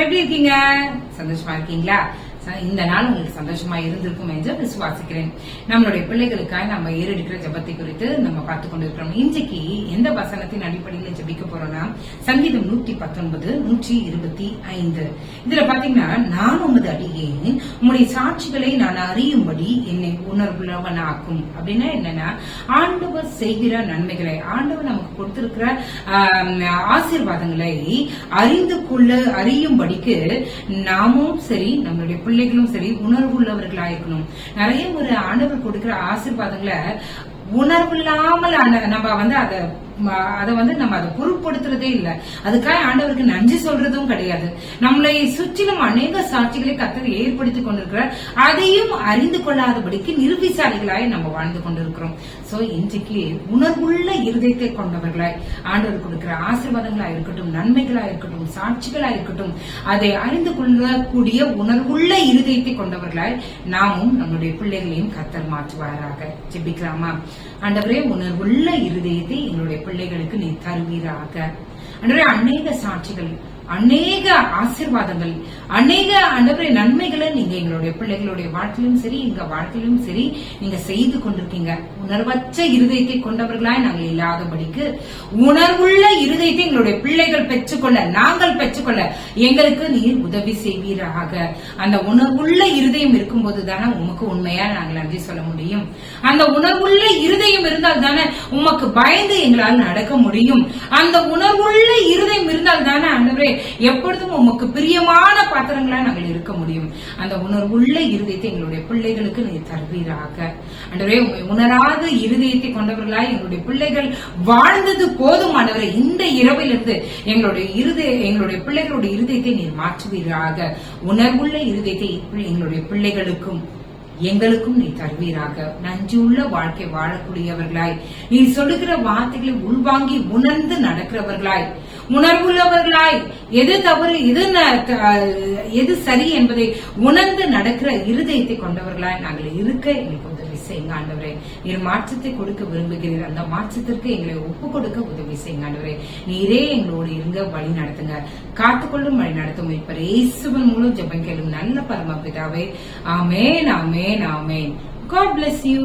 எப்படி இருக்கீங்க? சந்தோஷமா இருக்கீங்களா? இந்த நாள் உங்களுக்கு சந்தோஷமா இருந்திருக்கும் என்று விசுவாசிக்கிறேன். நம்மளுடைய பிள்ளைகளுக்காக நம்ம ஏறெடுக்கிற ஜபத்தை குறித்து நம்ம பார்த்து கொண்டிருக்கிறோம். இன்றைக்கு எந்த வசனத்தின் அடிப்படையில் ஜபிக்க போறோம்னா சங்கீதம் நூத்தி பத்தொன்பது நூற்றி இருபத்தி ஐந்து. இதுல பாத்தீங்கன்னா நான் உமது அடியேன் உங்களுடைய சாட்சிகளை நான் அறியும்படி என்னை உணர்வுள்ளவனாக்கும். அப்படின்னா என்னன்னா ஆண்டவர் செய்கிற நன்மைகளை ஆண்டவர் நமக்கு கொடுத்திருக்கிற ஆசீர்வாதங்களை அறிந்து கொள்ள அறியும்படிக்கு நாமும் சரி நம்மளுடைய பிள்ளைகளும் சரி உணர்வுள்ளவர்களா இருக்கணும் நிறைய ஒரு ஆண்டவர் கொடுக்கிற ஆசீர்வாதங்களை உணர்வில்லாமல் அந்த- நம்ம வந்து அதை அதை வந்து நம்ம அதை பொருட்படுத்துறதே இல்லை. அதுக்காக ஆண்டவருக்கு நன்றி சொல்றதும் கிடையாது. நம்மளை சுற்றிலும் அநேக சாட்சிகளை கத்தர் ஏற்படுத்தி கொண்டிருக்கிறார். அதையும் அறிந்து கொள்ளாதபடிக்கு நிர்விசாரிகளாய் நம்ம வாழ்ந்து கொண்டிருக்கிறோம். சோ இன்றைக்கு உணர்வுள்ள இருதயத்தை கொண்டவர்களாய் ஆண்டவர் கொடுக்கிற ஆசீர்வாதங்களா இருக்கட்டும் நன்மைகளா இருக்கட்டும் சாட்சிகளா இருக்கட்டும் அதை அறிந்து கொள்ளக்கூடிய உணர்வுள்ள இருதயத்தை கொண்டவர்களாய் நாமும் நம்முடைய பிள்ளைகளையும் கத்தர் மாற்றுவாராக. ஜெபிக்கலாமா? ஆண்டவரே உணர்வுள்ள இருதயத்தை எங்களுடைய பிள்ளைகளுக்கு நீ தருவீராக. அன்றே அநேக சாட்சிகள் அநேக ஆசிர்வாதங்கள் அநேக ஆண்டவரே நன்மைகளை நீங்க எங்களுடைய பிள்ளைகளுடைய வாழ்க்கையிலும் சரி எங்க வாழ்க்கையிலும் சரி நீங்க செய்து கொண்டிருக்கீங்க. உணர்வற்ற இருதயத்தை கொண்டவர்களாய் நாங்கள் இல்லாதபடிக்கு உணர்வுள்ள இருதயத்தை எங்களுடைய பிள்ளைகள் பெற்றுக்கொள்ள நாங்கள் பெற்றுக்கொள்ள எங்களுக்கு நீர் உதவி செய்வீராக. அந்த உணர்வுள்ள இருதயம் இருக்கும்போது தானே உமக்கு உண்மையா நாங்கள் நன்றி சொல்ல முடியும். அந்த உணர்வுள்ள இருதயம் இருந்தால் தானே உமக்கு பயந்து எங்களால் நடக்க முடியும். அந்த உணர்வுள்ள இருதயம் இருந்தால் தானே ஆண்டவரே எப்பொழுதும் உமக்கு பிரியமான பாத்திரங்களா நாங்கள் இருக்க முடியும். அந்த உணர்வுள்ள இருதயத்தை எங்களுடைய பிள்ளைகளுக்கு நீ தருவீராக. ஆண்டவரே உணராத இருதயத்தை கொண்டவர்களாய் எங்களுடைய பிள்ளைகள் வாழ்ந்தது போதும் போதுமானவரை இந்த இரவிலிருந்து எங்களுடைய இருதய எங்களுடைய பிள்ளைகளுடைய இருதயத்தை நீர் மாற்றுவீராக. உணர்வுள்ள இருதயத்தை எங்களுடைய பிள்ளைகளுக்கும் எங்களுக்கும் நீ தருவீராக. நன்றியுள்ள வாழ்க்கை வாழக்கூடியவர்களாய். நீ சொல்லுகிற வார்த்தைகளை உள்வாங்கி உணர்ந்து நடக்கிறவர்களாய். உணர்வுள்ளவர்களாய். எது தவறு எது ந- எது சரி என்பதை உணர்ந்து நடக்கிற இருதயத்தை கொண்டவர்களாய் நாங்கள் இருக்க எங்களுக்கு செய்யுங்க ஆண்டவரே. நீர் மாற்றத்தை கொடுக்க விரும்புகிறீர் அந்த மாற்றத்திற்கு எங்களை ஒப்பு கொடுக்க உதவி செய்யுங்க ஆண்டவரே. நீரே எங்களோடு இருங்க வழி நடத்துங்க. காத்துக்கொள்ளும் வழி நடத்தும். இப்ப இயேசுவின் மூலம் ஜெபம் கேளும் நல்ல பரமபிதாவே. Amen amen amen. God bless you